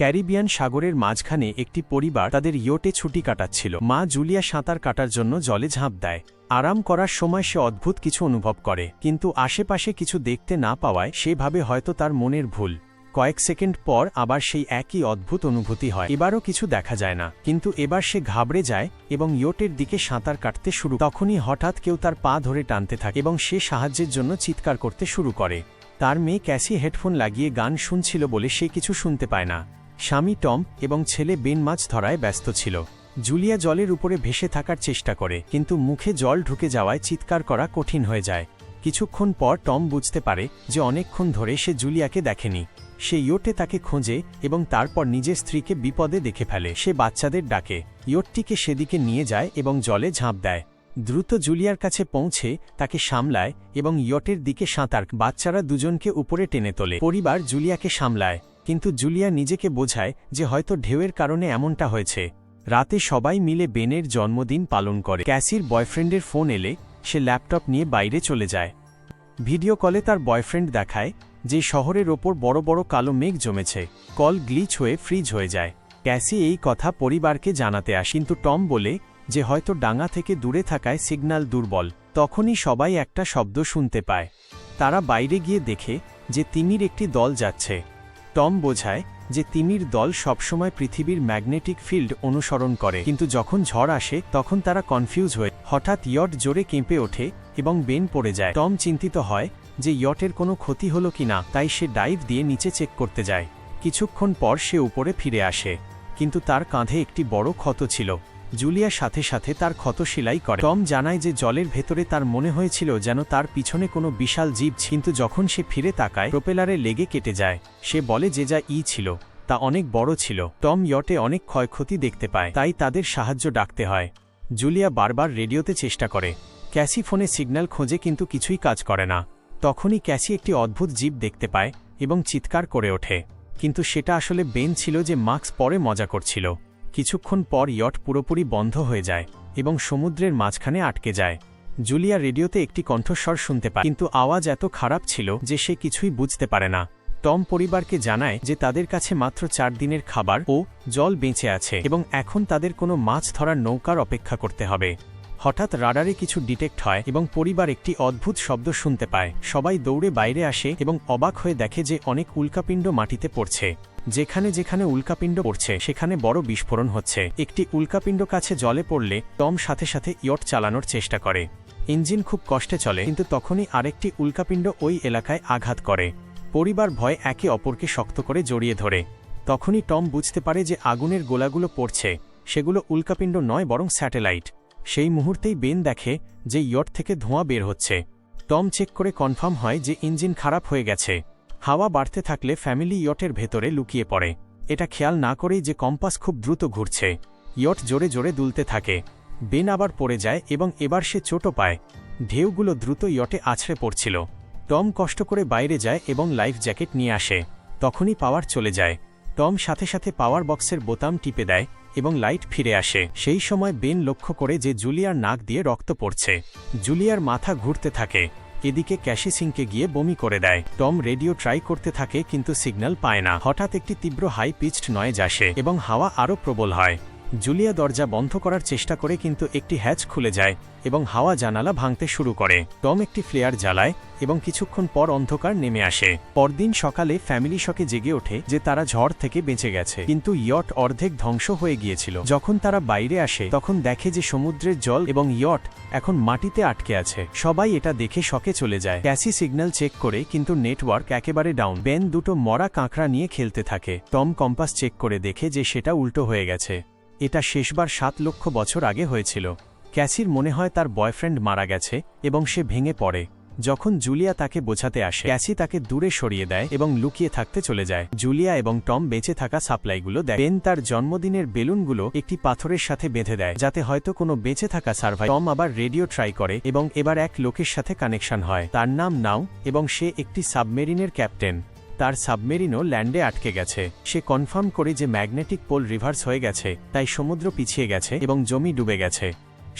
Caribbean সাগরের মাঝখানে একটি পরিবার তাদের ইয়োটে ছুটি কাটাচ্ছিল। মা জুলিয়া সাঁতার কাটার জন্য জলে ঝাঁপ দেয়। আরাম করার সময় সে অদ্ভুত কিছু অনুভব করে, কিন্তু আশেপাশে কিছু দেখতে না পাওয়ায় সেভাবে হয়তো তার মনের ভুল। কয়েক সেকেন্ড পর আবার সেই একই অদ্ভুত অনুভূতি হয়। এবারও কিছু দেখা যায় না, কিন্তু এবার সে ঘাবড়ে যায় এবং ইয়োটের দিকে সাঁতার কাটতে শুরু তখনই হঠাৎ কেউ তার পা ধরে টানতে থাকে এবং সে সাহায্যের জন্য চিৎকার করতে শুরু করে। তার মেয়ে ক্যাসি হেডফোন লাগিয়ে গান শুনছিল বলে সে কিছু শুনতে পায় না। স্বামী টম এবং ছেলে বেন মাছ ধরায় ব্যস্ত ছিল। জুলিয়া জলের উপরে ভেসে থাকার চেষ্টা করে, কিন্তু মুখে জল ঢুকে যাওয়ায় চিৎকার করা কঠিন হয়ে যায়। কিছুক্ষণ পর টম বুঝতে পারে যে অনেকক্ষণ ধরে সে জুলিয়াকে দেখেনি। সে ইয়োটে তাকে খোঁজে এবং তারপর নিজের স্ত্রীকে বিপদে দেখে ফেলে। সে বাচ্চাদের ডাকে। ইয়োটটিকে সেদিকে নিয়ে যায় এবং জলে ঝাঁপ দেয়। দ্রুত জুলিয়ার কাছে পৌঁছে তাকে সামলায় এবং ইয়টের দিকে সাঁতার। বাচ্চারা দুজনকে উপরে টেনে তোলে। পরিবার জুলিয়াকে সামলায়। কিন্তু জুলিয়া নিজেকে বোঝায় যে হয়তো ঢেউয়ের কারণে এমনটা হয়েছে। রাতে সবাই মিলে বেনের জন্মদিন পালন করে। ক্যাসির বয়ফ্রেন্ডের ফোন এলে সে ল্যাপটপ নিয়ে বাইরে চলে যায়। ভিডিও কলে তার বয়ফ্রেন্ড দেখায় যে শহরের ওপর বড় বড় কালো মেঘ জমেছে। কল গ্লিচ হয়ে ফ্রিজ হয়ে যায়। ক্যাসি এই কথা পরিবারকে জানাতে আসে। কিন্তু টম বলে যে হয়তো ডাঙা থেকে দূরে থাকায় সিগন্যাল দুর্বল। তখনই সবাই একটা শব্দ শুনতে পায়। তারা বাইরে গিয়ে দেখে যে তিমির একটি দল যাচ্ছে। টম বোঝায় যে তিমির দল সবসময় পৃথিবীর ম্যাগনেটিক ফিল্ড অনুসরণ করে, কিন্তু যখন ঝড় আসে, তখন তারা কনফিউজ হয়ে, হঠাৎ ইয়ট জোরে কেঁপে ওঠে এবং বেন পড়ে যায়। টম চিন্তিত হয় যে ইয়টের কোনো ক্ষতি হলো কিনা তাই সে ডাইভ দিয়ে নিচে চেক করতে যায়। কিছুক্ষণ পর সে উপরে ফিরে আসে, কিন্তু তার কাঁধে একটি বড় ক্ষত ছিল। জুলিয়া সাথে সাথে তার ক্ষত সেলাই করে। টম জানায় যে জলের ভেতরে তার মনে হয়েছিল যেন তার পিছনে কোনো বিশাল জীব। কিন্তু যখন সে ফিরে তাকায়, প্রোপেলারে লেগে কেটে যায়। সে বলে যে যা ই ছিল, তা অনেক বড় ছিল। টম ইয়টে অনেক ক্ষয়ক্ষতি দেখতে পায়, তাই তাদের সাহায্য ডাকতে হয়। জুলিয়া বারবার রেডিওতে চেষ্টা করে। ক্যাসি ফোনে সিগন্যাল খোঁজে কিন্তু কিছুই কাজ করে না। তখনই ক্যাসি একটি অদ্ভুত জীব দেখতে পায় এবং চিৎকার করে ওঠে। কিন্তু সেটা আসলে বেন ছিল যে মাস্ক পরে মজা করছিল। কিছুক্ষণ পর ইয়ট পুরোপুরি বন্ধ হয়ে যায় এবং সমুদ্রের মাঝখানে আটকে যায়। জুলিয়া রেডিওতে একটি কণ্ঠস্বর শুনতে পায়, কিন্তু আওয়াজ এত খারাপ ছিল যে সে কিছুই বুঝতে পারে না। টম পরিবারকে জানায় যে তাদের কাছে মাত্র চার দিনের খাবার ও জল বেঁচে আছে এবং এখন তাদের কোনো মাছ ধরার নৌকার অপেক্ষা করতে হবে। হঠাৎ রাডারে কিছু ডিটেক্ট হয় এবং পরিবার একটি অদ্ভুত শব্দ শুনতে পায়। সবাই দৌড়ে বাইরে আসে এবং অবাক হয়ে দেখে যে অনেক উল্কাপিণ্ড মাটিতে পড়ছে। যেখানে যেখানে উল্কাপিণ্ড পড়ছে, সেখানে বড় বিস্ফোরণ হচ্ছে। একটি উল্কাপিণ্ড কাছে জলে পড়লে টম সাথে সাথে ইয়ট চালানোর চেষ্টা করে। ইঞ্জিন খুব কষ্টে চলে, কিন্তু তখনই আরেকটি উল্কাপিণ্ড ওই এলাকায় আঘাত করে। পরিবার ভয় একে অপরকে শক্ত করে জড়িয়ে ধরে। তখনই টম বুঝতে পারে যে আগুনের গোলাগুলো পড়ছে। সেগুলো উল্কাপিণ্ড নয়, বরং স্যাটেলাইট। সেই মুহূর্তেই বেন দেখে যে ইয়ট থেকে ধোঁয়া বের হচ্ছে। টম চেক করে কনফার্ম হয় যে ইঞ্জিন খারাপ হয়ে গেছে। হাওয়া বাড়তে থাকলে ফ্যামিলি ইয়টের ভেতরে লুকিয়ে পড়ে। এটা খেয়াল না করেই যে কম্পাস খুব দ্রুত ঘুরছে। ইয়ট জোরে জোরে দুলতে থাকে। বেন আবার পড়ে যায় এবং এবার সে চোটও পায়। ঢেউগুলো দ্রুত ইয়টে আছড়ে পড়ছিল। টম কষ্ট করে বাইরে যায় এবং লাইফ জ্যাকেট নিয়ে আসে। তখনই পাওয়ার চলে যায়। টম সাথে সাথে পাওয়ার বক্সের বোতাম টিপে দেয়। এবং লাইট ফিরে আসে। সেই সময় বেন লক্ষ্য করে যে জুলিয়ার নাক দিয়ে রক্ত পড়ছে। জুলিয়ার মাথা ঘুরতে থাকে। এদিকে ক্যাশি সিংকে গিয়ে বমি করে দেয়। টম রেডিও ট্রাই করতে থাকে কিন্তু সিগন্যাল পায় না। হঠাৎ একটি তীব্র হাই পিচড নয়েজ আসে এবং হাওয়া আরও প্রবল হয়। জুলিয়া দরজা বন্ধ করার চেষ্টা করে কিন্তু একটি হ্যাচ খুলে যায় এবং হাওয়া জানালা ভাঙতে শুরু করে। টম একটি ফ্লেয়ার জ্বালায় এবং কিছুক্ষণ পর অন্ধকার নেমে আসে। পরদিন সকালে ফ্যামিলি শকে জেগে ওঠে যে তারা ঝড় থেকে বেঁচে গেছে। কিন্তু ইয়ট অর্ধেক ধ্বংস হয়ে গিয়েছিল। যখন তারা বাইরে আসে, তখন দেখে যে সমুদ্রের জল এবং ইয়ট এখন মাটিতে আটকে আছে। সবাই এটা দেখে শকে চলে যায়। ক্যাসি সিগন্যাল চেক করে কিন্তু নেটওয়ার্ক একেবারে ডাউন। বেন দুটো মরা কাঁকড়া নিয়ে খেলতে থাকে। টম কম্পাস চেক করে দেখে যে সেটা উল্টো হয়ে গেছে। এটা শেষবার সাত লক্ষ বছর আগে হয়েছিল। ক্যাসির মনে হয় তার বয়ফ্রেন্ড মারা গেছে এবং সে ভেঙে পড়ে। যখন জুলিয়া তাকে বোঝাতে আসে, ক্যাসি তাকে দূরে সরিয়ে দেয় এবং লুকিয়ে থাকতে চলে যায়। জুলিয়া এবং টম বেঁচে থাকা সাপ্লাইগুলো দেয়। বেন তার জন্মদিনের বেলুনগুলো একটি পাথরের সাথে বেঁধে দেয়, যাতে হয়তো কোনো বেঁচে থাকা সার্ভাই টম আবার রেডিও ট্রাই করে এবং এবার এক লোকের সাথে কানেকশন হয়। তার নাম নাও এবং সে একটি সাবমেরিনের ক্যাপ্টেন। তার সাবমেরিনও ল্যান্ডে আটকে গেছে। সে কনফার্ম করে যে ম্যাগনেটিক পোল রিভার্স হয়ে গেছে, তাই সমুদ্র পিছিয়ে গেছে এবং জমি ডুবে গেছে।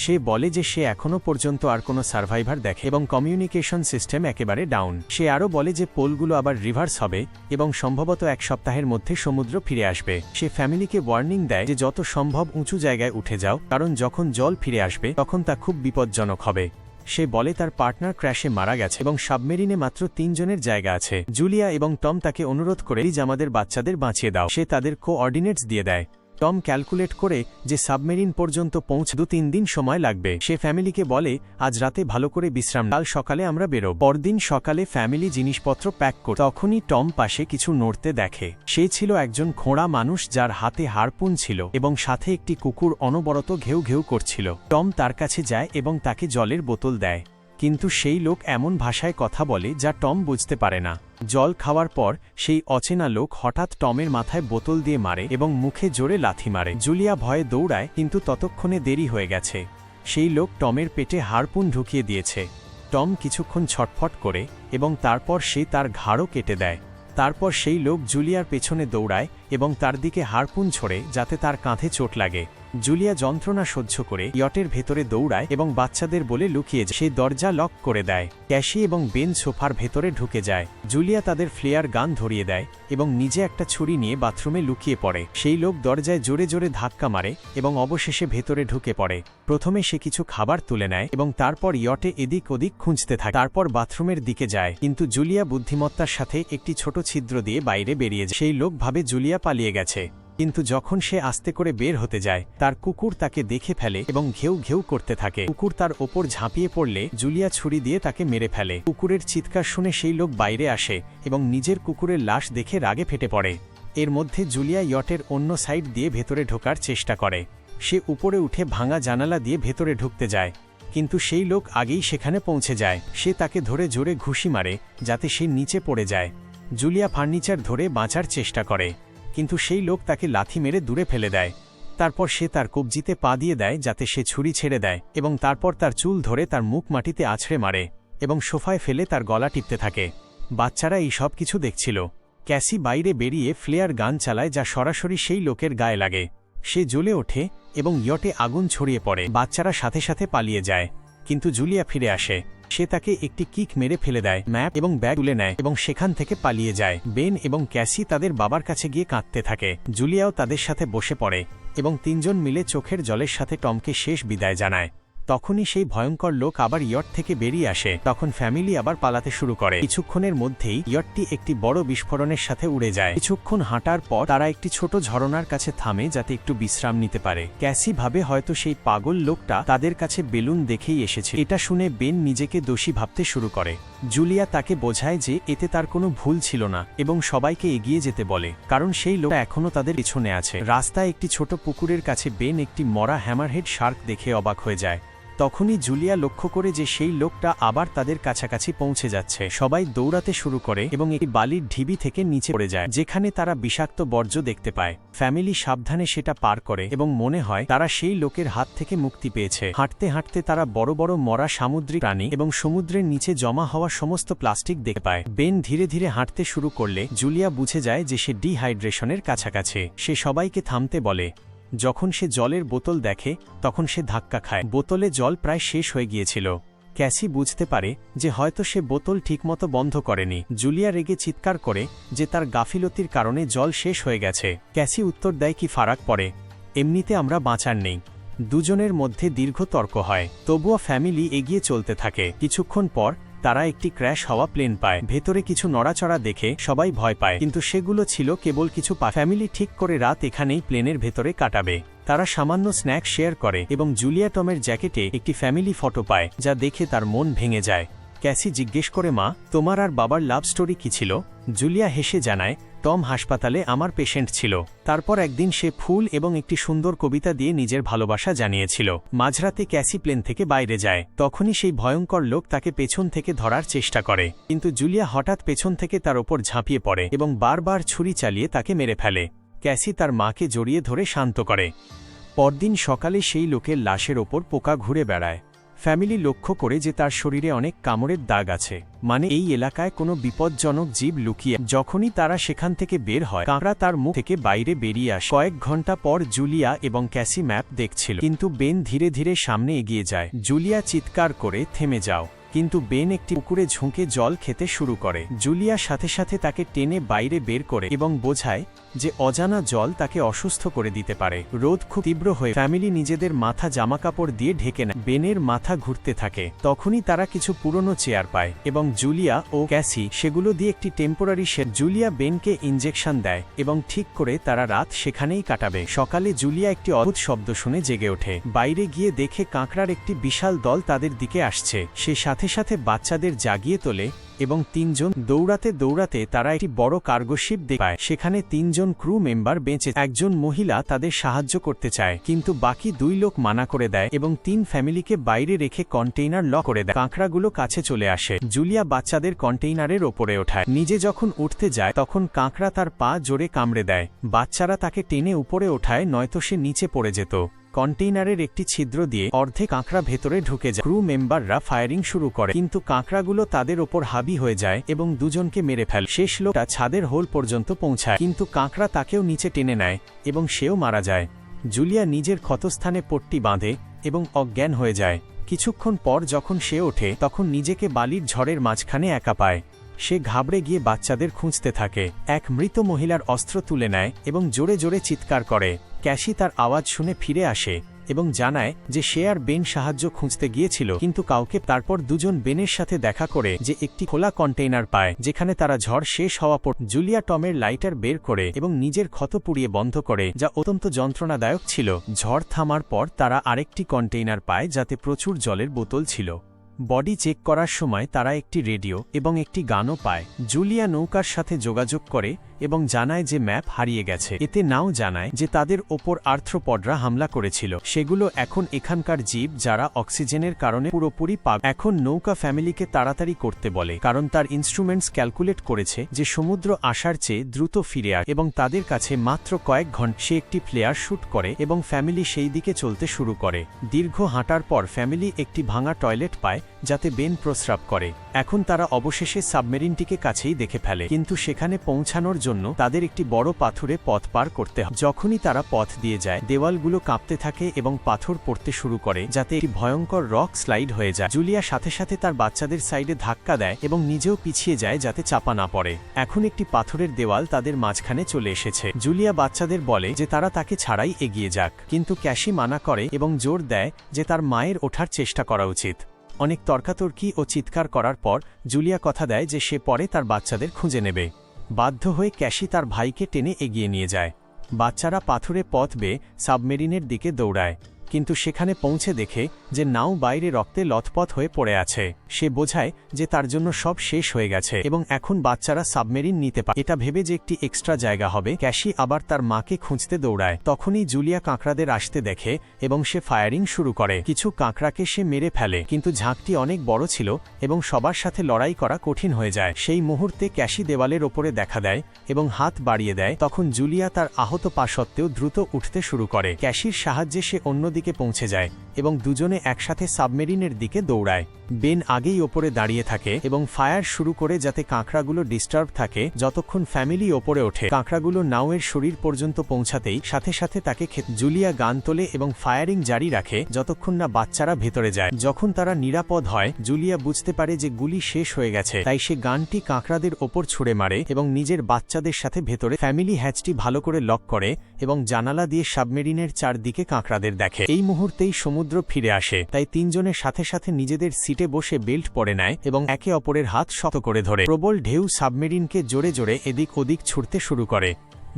সে বলে যে সে এখনও পর্যন্ত আর কোনো সার্ভাইভার দেখে এবং কমিউনিকেশন সিস্টেম একেবারে ডাউন। সে আরও বলে যে পোলগুলো আবার রিভার্স হবে এবং সম্ভবত এক সপ্তাহের মধ্যে সমুদ্র ফিরে আসবে। সে ফ্যামিলিকে ওয়ার্নিং দেয় যে যত সম্ভব উঁচু জায়গায় উঠে যাও, কারণ যখন জল ফিরে আসবে, তখন তা খুব বিপজ্জনক হবে। সে বলে তার পার্টনার ক্র্যাশে মারা গেছে এবং সাবমেরিনে মাত্র তিনজনের জায়গা আছে। জুলিয়া এবং টম তাকে অনুরোধ করে আমাদের বাচ্চাদের বাঁচিয়ে দাও। সে তাদের কোঅর্ডিনেটস দিয়ে দেয়। টম ক্যালকুলেট করে যে সাবমেরিন পর্যন্ত পৌঁছ দু তিন দিন সময় লাগবে। সে ফ্যামিলিকে বলে, আজ রাতে ভালো করে বিশ্রাম কাল সকালে আমরা বেরো পরদিন সকালে ফ্যামিলি জিনিসপত্র প্যাক করে। তখনই টম পাশে কিছু নড়তে দেখে। সে ছিল একজন খোঁড়া মানুষ যার হাতে হারপুন ছিল এবং সাথে একটি কুকুর অনবরত ঘেউ ঘেউ করছিল। টম তার কাছে যায় এবং তাকে জলের বোতল দেয়। কিন্তু সেই লোক এমন ভাষায় কথা বলে যা টম বুঝতে পারে না। জল খাওয়ার পর, সেই অচেনা লোক হঠাৎ টমের মাথায় বোতল দিয়ে মারে এবং মুখে জোরে লাথি মারে। জুলিয়া ভয়ে দৌড়ায়, কিন্তু ততক্ষণে দেরি হয়ে গেছে। সেই লোক টমের পেটে হারপুন ঢুকিয়ে দিয়েছে। টম কিছুক্ষণ ছটফট করে এবং তারপর সে তার ঘাড়ও কেটে দেয়। তারপর সেই লোক জুলিয়ার পেছনে দৌড়ায় এবং তার দিকে হারপুন ছড়ে যাতে তার কাঁধে চোট লাগে। জুলিয়া যন্ত্রণা সহ্য করে ইয়টের ভেতরে দৌড়ায় এবং বাচ্চাদের বলে লুকিয়ে। সে দরজা লক করে দেয়। ক্যাশি এবং বেন সোফার ভেতরে ঢুকে যায়। জুলিয়া তাদের ফ্লেয়ার গান ধরিয়ে দেয় এবং নিজে একটা ছুরি নিয়ে বাথরুমে লুকিয়ে পড়ে। সেই লোক দরজায় জোরে জোরে ধাক্কা মারে এবং অবশেষে ভেতরে ঢুকে পড়ে। প্রথমে সে কিছু খাবার তুলে নেয় এবং তারপর ইয়টে এদিক ওদিক খুঁজতে থাকে। তারপর বাথরুমের দিকে যায়। কিন্তু জুলিয়া বুদ্ধিমত্তার সাথে একটি ছোট ছিদ্র দিয়ে বাইরে বেরিয়ে যায়। সেই লোক ভাবে জুলিয়া পালিয়ে গেছে। কিন্তু যখন সে আস্তে করে বের হতে যায়, তার কুকুর তাকে দেখে ফেলে এবং ঘেউ ঘেউ করতে থাকে। কুকুর তার ওপর ঝাঁপিয়ে পড়লে জুলিয়া ছুরি দিয়ে তাকে মেরে ফেলে। কুকুরের চিৎকার শুনে সেই লোক বাইরে আসে এবং নিজের কুকুরের লাশ দেখে রাগে ফেটে পড়ে। এর মধ্যে জুলিয়া ইয়টের অন্য সাইড দিয়ে ভেতরে ঢোকার চেষ্টা করে। সে উপরে উঠে ভাঙা জানালা দিয়ে ভেতরে ঢুকতে যায়। কিন্তু সেই লোক আগেই সেখানে পৌঁছে যায়। সে তাকে ধরে জোরে ঘুষি মারে, যাতে সে নিচে পড়ে যায়। জুলিয়া ফার্নিচার ধরে বাঁচার চেষ্টা করে। কিন্তু সেই লোক তাকে লাথি মেরে দূরে ফেলে দেয়। তারপর সে তার কবজিতে পা দিয়ে দেয় যাতে সে ছুরি ছেড়ে দেয় এবং তারপর তার চুল ধরে তার মুখ মাটিতে আছড়ে মারে এবং সোফায় ফেলে তার গলা টিপতে থাকে। বাচ্চারা এই সব কিছু দেখছিল। ক্যাসি বাইরে বেরিয়ে ফ্লেয়ার গান চালায় যা সরাসরি সেই লোকের গায়ে লাগে। সে জ্বলে ওঠে এবং ইয়টে আগুন ছড়িয়ে পড়ে। বাচ্চারা সাথে সাথে পালিয়ে যায়। কিন্তু জুলিয়া ফিরে আসে। সে তাকে একটি কিক মেরে ফেলে দেয়, ম্যাপ এবং ব্যাগ তুলে নেয় এবং সেখান থেকে পালিয়ে যায়। বেন এবং ক্যাসি তাদের বাবার কাছে গিয়ে কাঁদতে থাকে। জুলিয়াও তাদের সাথে বসে পড়ে এবং তিনজন মিলে চোখের জলের সাথে টমকে শেষ বিদায় জানায়। তখনই সেই ভয়ঙ্কর লোক আবার ইয়ট থেকে বেরিয়ে আসে। তখন ফ্যামিলি আবার পালাতে শুরু করে। কিছুক্ষণের মধ্যেই ইয়টটি একটি বড় বিস্ফোরণের সাথে উড়ে যায়। কিছুক্ষণ হাঁটার পর তারা একটি ছোট ঝরনার কাছে থামে যাতে একটু বিশ্রাম নিতে পারে। ক্যাসি ভাবে হয়তো সেই পাগল লোকটা তাদের কাছে বেলুন দেখেই এসেছে। এটা শুনে বেন নিজেকে দোষী ভাবতে শুরু করে। জুলিয়া তাকে বোঝায় যে এতে তার কোনো ভুল ছিল না এবং সবাইকে এগিয়ে যেতে বলে, কারণ সেই লোক এখনও তাদের পিছনে আছে। রাস্তায় একটি ছোট পুকুরের কাছে বেন একটি মরা হ্যামারহেড শার্ক দেখে অবাক হয়ে যায়। তখনই জুলিয়া লক্ষ্য করে যে সেই লোকটা আবার তাদের কাছাকাছি পৌঁছে যাচ্ছে। সবাই দৌড়াতে শুরু করে এবং একটি বালির ঢিবি থেকে নিচে পড়ে যায়, যেখানে তারা বিষাক্ত বর্জ্য দেখতে পায়। ফ্যামিলি সাবধানে সেটা পার করে এবং মনে হয় তারা সেই লোকের হাত থেকে মুক্তি পেয়েছে। হাঁটতে হাঁটতে তারা বড় বড় মরা সামুদ্রিক প্রাণী এবং সমুদ্রের নিচে জমা হওয়া সমস্ত প্লাস্টিক দেখতে পায়। বেন ধীরে ধীরে হাঁটতে শুরু করলে জুলিয়া বুঝে যায় যে সে ডিহাইড্রেশনের কাছাকাছি। সে সবাইকে থামতে বলে যখন সে জলের বোতল দেখে, তখন সে ধাক্কা খায়। বোতলে জল প্রায় শেষ হয়ে গিয়েছিল। ক্যাসি বুঝতে পারে যে হয়তো সে বোতল ঠিকমতো বন্ধ করেনি। জুলিয়া রেগে চিৎকার করে যে তার গাফিলতির কারণে জল শেষ হয়ে গেছে। ক্যাসি উত্তর দেয় কি ফারাক পড়ে এমনিতে আমরা বাঁচার নেই। দুজনের মধ্যে দীর্ঘ তর্ক হয়। তবুও ফ্যামিলি এগিয়ে চলতে থাকে। কিছুক্ষণ পর তারা একটি ক্র্যাশ হওয়া প্লেন পায়। ভেতরে কিছু নড়াচড়া দেখে সবাই ভয় পায়। কিন্তু সেগুলো ছিল কেবল কিছু পা ফ্যামিলি ঠিক করে রাত এখানেই প্লেনের ভেতরে কাটাবে। তারা সামান্য স্ন্যাক শেয়ার করে এবং জুলিয়া টমের জ্যাকেটে একটি ফ্যামিলি ফটো পায়, যা দেখে তার মন ভেঙে যায়। ক্যাসি জিজ্ঞেস করে, মা, তোমার আর বাবার লাভ স্টোরি কি ছিল? জুলিয়া হেসে জানায়, টম হাসপাতালে আমার পেশেন্ট ছিল। তারপর একদিন সে ফুল এবং একটি সুন্দর কবিতা দিয়ে নিজের ভালোবাসা জানিয়েছিল। মাঝরাতে ক্যাসি প্লেন থেকে বাইরে যায়। তখনই সেই ভয়ঙ্কর লোক তাকে পেছন থেকে ধরার চেষ্টা করে। কিন্তু জুলিয়া হঠাৎ পেছন থেকে তার ওপর ঝাঁপিয়ে পড়ে এবং বারবার ছুরি চালিয়ে তাকে মেরে ফেলে। ক্যাসি তার মাকে জড়িয়ে ধরে শান্ত করে। পরদিন সকালে সেই লোকের লাশের ওপর পোকা ঘুরে বেড়ায়। ফ্যামিলি লক্ষ্য করে যে তার শরীরে অনেক কামড়ের দাগ আছে। মানে এই এলাকায় কোনো বিপজ্জনক জীব লুকিয়ে যখনই তারা সেখান থেকে বের হয়, কাঁকড়া তার মুখ থেকে বাইরে বেরিয়ে আসে। কয়েক ঘণ্টা পর জুলিয়া এবং ক্যাসি ম্যাপ দেখছিল। কিন্তু বেন ধীরে ধীরে সামনে এগিয়ে যায়। জুলিয়া চিৎকার করে, থেমে যাও। কিন্তু বেন একটি পুকুরে ঝুঁকে জল খেতে শুরু করে। জুলিয়া সাথে সাথে তাকে টেনে বাইরে বের করে এবং বোঝায় যে অজানা জল তাকে অসুস্থ করে দিতে পারে। রোদ খুব তীব্র হয়ে ফ্যামিলি নিজেদের মাথা জামাকাপড় দিয়ে ঢেকে নেয়। বেনের মাথা ঘুরতে থাকে। তখনই তারা কিছু পুরনো চেয়ার পায় এবং জুলিয়া ও ক্যাসি সেগুলো দিয়ে একটি টেম্পোরারি সে জুলিয়া বেনকে ইঞ্জেকশন দেয় এবং ঠিক করে তারা রাত সেখানেই কাটাবে। সকালে জুলিয়া একটি অদ্ভুত শব্দ শুনে জেগে ওঠে। বাইরে গিয়ে দেখে কাঁকড়ার একটি বিশাল দল তাদের দিকে আসছে। সে সাথে সাথে বাচ্চাদের জাগিয়ে তোলে এবং তিনজন দৌড়াতে দৌড়াতে তারা একটি বড় কার্গোশিপ দেখতে পায়। সেখানে তিনজন ক্রু মেম্বার বেঁচে একজন মহিলা তাদের সাহায্য করতে চায়, কিন্তু বাকি দুই লোক মানা করে দেয় এবং তিন ফ্যামিলিকে বাইরে রেখে কন্টেইনার ল করে দেয়। কাঁকড়াগুলো কাছে চলে আসে। জুলিয়া বাচ্চাদের কন্টেইনারের ওপরে ওঠায়। নিজে যখন উঠতে যায়, তখন কাঁকড়া তার পা জোরে কামড়ে দেয়। বাচ্চারা তাকে টেনে উপরে ওঠায়, নয়তো সে নিচে পড়ে যেত। কন্টেইনারের একটি ছিদ্র দিয়ে অর্ধে কাঁকড়া ভেতরে ঢুকে যায়। ক্রু মেম্বাররা ফায়ারিং শুরু করে, কিন্তু কাঁকড়াগুলো তাদের ওপর হাবি হয়ে যায় এবং দুজনকে মেরে ফেল। শেষ লোকটা ছাদের হোল পর্যন্ত পৌঁছায়, কিন্তু কাঁকড়া তাকেও নিচে টেনে নেয় এবং সেও মারা যায়। জুলিয়া নিজের ক্ষতস্থানে পট্টি বাঁধে এবং অজ্ঞান হয়ে যায়। কিছুক্ষণ পর যখন সে ওঠে, তখন নিজেকে বালির ঝড়ের মাঝখানে একা পায়। সে ঘাবড়ে গিয়ে বাচ্চাদের খুঁজতে থাকে। এক মৃত মহিলার অস্ত্র তুলে নেয় এবং জোরে জোরে চিৎকার করে। ক্যাশি তার আওয়াজ শুনে ফিরে আসে এবং জানায় যে সে আর বেন সাহায্য খুঁজতে গিয়েছিল, কিন্তু কাউকে তারপর দুজন বেনের সাথে দেখা করে যে একটি খোলা কন্টেইনার পায়, যেখানে তারা ঝড় শেষ হওয়া পর জুলিয়া টমের লাইটার বের করে এবং নিজের ক্ষত পুড়িয়ে বন্ধ করে, যা অত্যন্ত যন্ত্রণাদায়ক ছিল। ঝড় থামার পর তারা আরেকটি কন্টেইনার পায়, যাতে প্রচুর জলের বোতল ছিল। বডি চেক করার সময় তারা একটি রেডিও এবং একটি গানও পায়। জুলিয়া নৌকার সাথে যোগাযোগ করে এবং জানায় যে ম্যাপ হারিয়ে গেছে। এতে নাও জানায় যে তাদের ওপর আর্থ্রোপডরা হামলা করেছিল। সেগুলো এখন এখানকার জীব যারা অক্সিজেনের কারণে পুরোপুরি পাব এখন নৌকা ফ্যামিলিকে তাড়াতাড়ি করতে বলে, কারণ তার ইনস্ট্রুমেন্টস ক্যালকুলেট করেছে যে সমুদ্র আসার চেয়ে দ্রুত ফিরে আর এবং তাদের কাছে মাত্র কয়েক ঘণ্টা সে একটি প্লেয়ার শুট করে এবং ফ্যামিলি সেই দিকে চলতে শুরু করে। দীর্ঘ হাঁটার পর ফ্যামিলি একটি ভাঙা টয়লেট পায় যাতে বেন প্রস্রাব করে। এখন তারা অবশেষে সাবমেরিনটিকে কাছেই দেখে ফেলে। কিন্তু সেখানে পৌঁছানোর জন্য তাদের একটি বড় পাথুরে পথ পার করতে হয়। যখনই তারা পথ দিয়ে যায়, দেওয়ালগুলো কাঁপতে থাকে এবং পাথর পড়তে শুরু করে, যাতে একটি ভয়ঙ্কর রক স্লাইড হয়ে যায়। জুলিয়া সাথে সাথে তার বাচ্চাদের সাইডে ধাক্কা দেয় এবং নিজেও পিছিয়ে যায় যাতে চাপা না পড়ে। এখন একটি পাথরের দেওয়াল তাদের মাঝখানে চলে এসেছে। জুলিয়া বাচ্চাদের বলে যে তারা তাকে ছাড়াই এগিয়ে যাক। কিন্তু ক্যাশি মানা করে এবং জোর দেয় যে তার মায়ের ওঠার চেষ্টা করা উচিত। অনেক তর্কাতর্কি ও চিৎকার করার পর জুলিয়া কথা দেয় যে সে পরে তার বাচ্চাদের খুঁজে নেবে। বাধ্য হয়ে ক্যাশি তার ভাইকে টেনে এগিয়ে নিয়ে যায়। বাচ্চারা পাথুরে পথ বেয়ে সাবমেরিনের দিকে দৌড়ায়। কিন্তু সেখানে পৌঁছে দেখে যে নাও বাইরে রক্তে লথপথ হয়ে পড়ে আছে। সে বোঝায় যে তার জন্য সব শেষ হয়ে গেছে এবং এখন বাচ্চারা সাবমেরিন নিতে পারে এটা ভেবে যে একটি এক্সট্রা জায়গা হবে, ক্যাশি আবার তার মাকে খুঁজতে দৌড়ায়। তখনই জুলিয়া কাঁকড়াদের আসতে দেখে এবং সে ফায়ারিং শুরু করে। কিছু কাঁকড়াকে সে মেরে ফেলে, কিন্তু ঝাঁকটি অনেক বড় ছিল এবং সবার সাথে লড়াই করা কঠিন হয়ে যায়। সেই মুহূর্তে ক্যাশি দেওয়ালের ওপরে দেখা দেয় এবং হাত বাড়িয়ে দেয়, তখন জুলিয়া তার আহত পা সত্ত্বেও দ্রুত উঠতে শুরু করে। ক্যাশির সাহায্যে সে অন্যদিকে পৌঁছে যায়। এবং দুজনে একসাথে সাবমেরিনের দিকে দৌড়ায়। বেন আগেই ওপরে দাঁড়িয়ে থাকে এবং ফায়ার শুরু করে যাতে কাঁকড়াগুলো ডিস্টার্ব থাকে যতক্ষণ ফ্যামিলি ওপরে ওঠে। কাঁকড়াগুলো নাওয়ের শরীর পর্যন্ত পৌঁছাতেই সাথে সাথে তাকে জুলিয়া গান তোলে এবং ফায়ারিং জারি রাখে যতক্ষণ না বাচ্চারা ভেতরে যায়। যখন তারা নিরাপদ হয়, জুলিয়া বুঝতে পারে যে গুলি শেষ হয়ে গেছে, তাই সে গানটি কাঁকড়াদের ওপর ছুড়ে মারে এবং নিজের বাচ্চাদের সাথে ভেতরে ফ্যামিলি হ্যাচটি ভালো করে লক করে এবং জানালা দিয়ে সাবমেরিনের চারদিকে কাঁকড়াদের দেখে। এই মুহূর্তেই সমুদ্র ফিরে আসে। তাই তিনজনের সাথে সাথে নিজেদের সিটে বসে বেল্ট পরে নেয় এবং একে অপরের হাত শত করে ধরে। প্রবল ঢেউ সাবমেরিনকে জোরে জোরে এদিক ওদিক ছুটতে শুরু করে,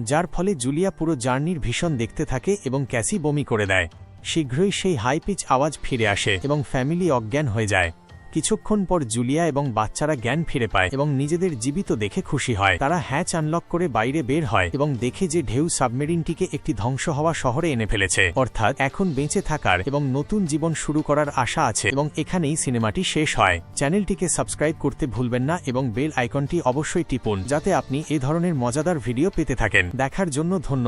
যার ফলে জুলিয়া পুরো জার্নির ভীষণ দেখতে থাকে এবং ক্যাসি বমি করে দেয়। শীঘ্রই সেই হাই পিচ আওয়াজ ফিরে আসে এবং ফ্যামিলি অজ্ঞান হয়ে যায়। কিছুক্ষণ পর জুলিয়া এবং বাচ্চারা জ্ঞান ফিরে পায় এবং নিজেদের জীবিত দেখে খুশি হয়। তারা হ্যাচ আনলক করে বাইরে বের হয় এবং দেখে যে ঢেউ সাবমেরিনটিকে একটি ধ্বংস হওয়া শহরে এনে ফেলেছে। অর্থাৎ এখন বেঁচে থাকার এবং নতুন জীবন শুরু করার আশা আছে এবং এখানেই সিনেমাটি শেষ হয়। চ্যানেলটিকে সাবস্ক্রাইব করতে ভুলবেন না এবং বেল আইকনটি অবশ্যই টিপুন যাতে আপনি এ ধরনের মজাদার ভিডিও পেতে থাকেন। দেখার জন্য ধন্যবাদ।